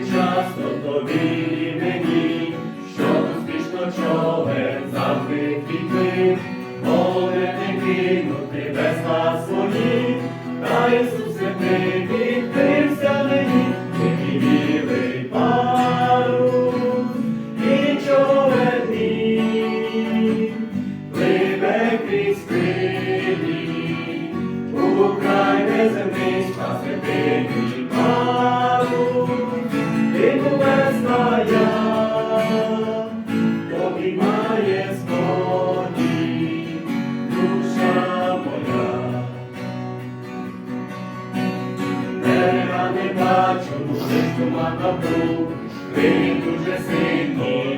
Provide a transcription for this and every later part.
часто тобі мені, що успішно човен завжди твій Моли не кинути без нас свої, та Ісусе, ти відкрився мені, ти білий парус, і човен мій, пливе крізь хвилі, у край неземний спаси ти мій парус, не бачу, лиш туман навкруг, Хвилі дуже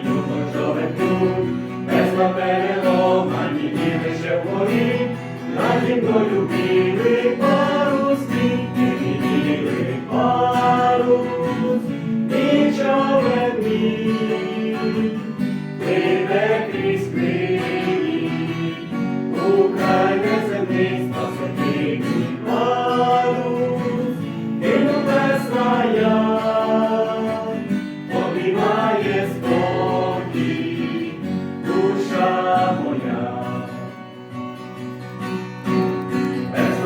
духом човен тут, без переломані і лише вгорі, наді мною білий парус, ти білий парус, і човен мій, пливе крізь хвилі, у край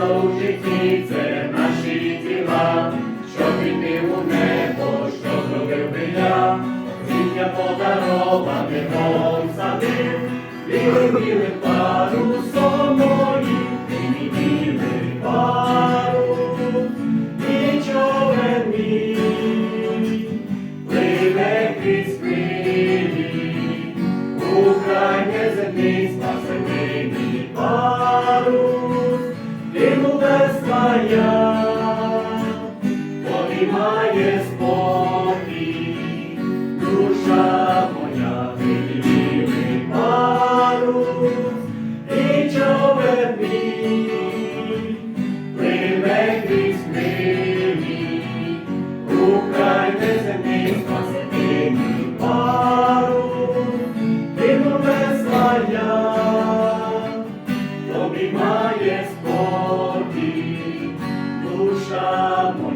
Весла у житті це наші тіла, що піти у небо, що зробив би я, Зіння подароване Бог садив, білим білим парусом ти мій білий парус, і мій, пливе крізь хвилі, у неземний спасений мій моя, обіймає спокій, душа моя, білий парус і човен мій, прийме крізь нині, рукайте землі спасти мій пару, ти моя, обіймає Amen.